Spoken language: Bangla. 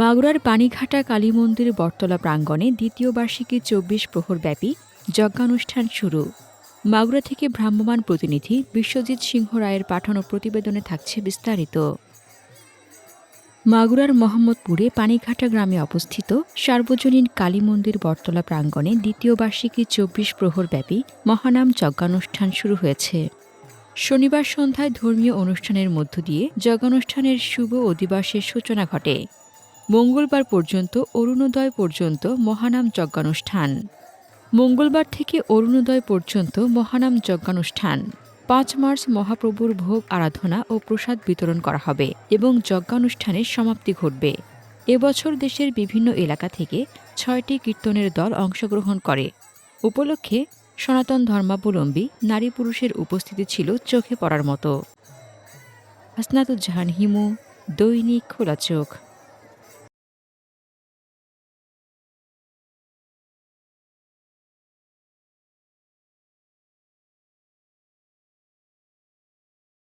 মাগুরার পানিঘাটা কালী মন্দির বটতলা প্রাঙ্গণে দ্বিতীয় বার্ষিকী চব্বিশ প্রহরব্যাপী যজ্ঞানুষ্ঠান শুরু। মাগুরা থেকে ভ্রাম্যমাণ প্রতিনিধি বিশ্বজিৎ সিংহ রায়ের পাঠানো প্রতিবেদনে থাকছে বিস্তারিত। মাগুরার মোহাম্মদপুরে পানিঘাটা গ্রামে অবস্থিত সার্বজনীন কালী মন্দির বটতলা প্রাঙ্গণে দ্বিতীয় বার্ষিকী চব্বিশ প্রহরব্যাপী মহানাম যজ্ঞানুষ্ঠান শুরু হয়েছে। শনিবার সন্ধ্যায় ধর্মীয় অনুষ্ঠানের মধ্য দিয়ে যজ্ঞানুষ্ঠানের শুভ অধিবাসের সূচনা ঘটে। মঙ্গলবার পর্যন্ত অরুণোদয় পর্যন্ত মহানাম যজ্ঞানুষ্ঠান। মঙ্গলবার থেকে অরুণোদয় পর্যন্ত মহানাম যজ্ঞানুষ্ঠান। পাঁচ মার্চ মহাপ্রভুর ভোগ আরাধনা ও প্রসাদ বিতরণ করা হবে এবং যজ্ঞানুষ্ঠানের সমাপ্তি ঘটবে। এবছর দেশের বিভিন্ন এলাকা থেকে ছয়টি কীর্তনের দল অংশগ্রহণ করে। উপলক্ষে সনাতন ধর্মাবলম্বী নারী পুরুষের উপস্থিতি ছিল চোখে পড়ার মতো। হাসনাতুজ্জাহান হিমু, দৈনিক খোলা চোখ।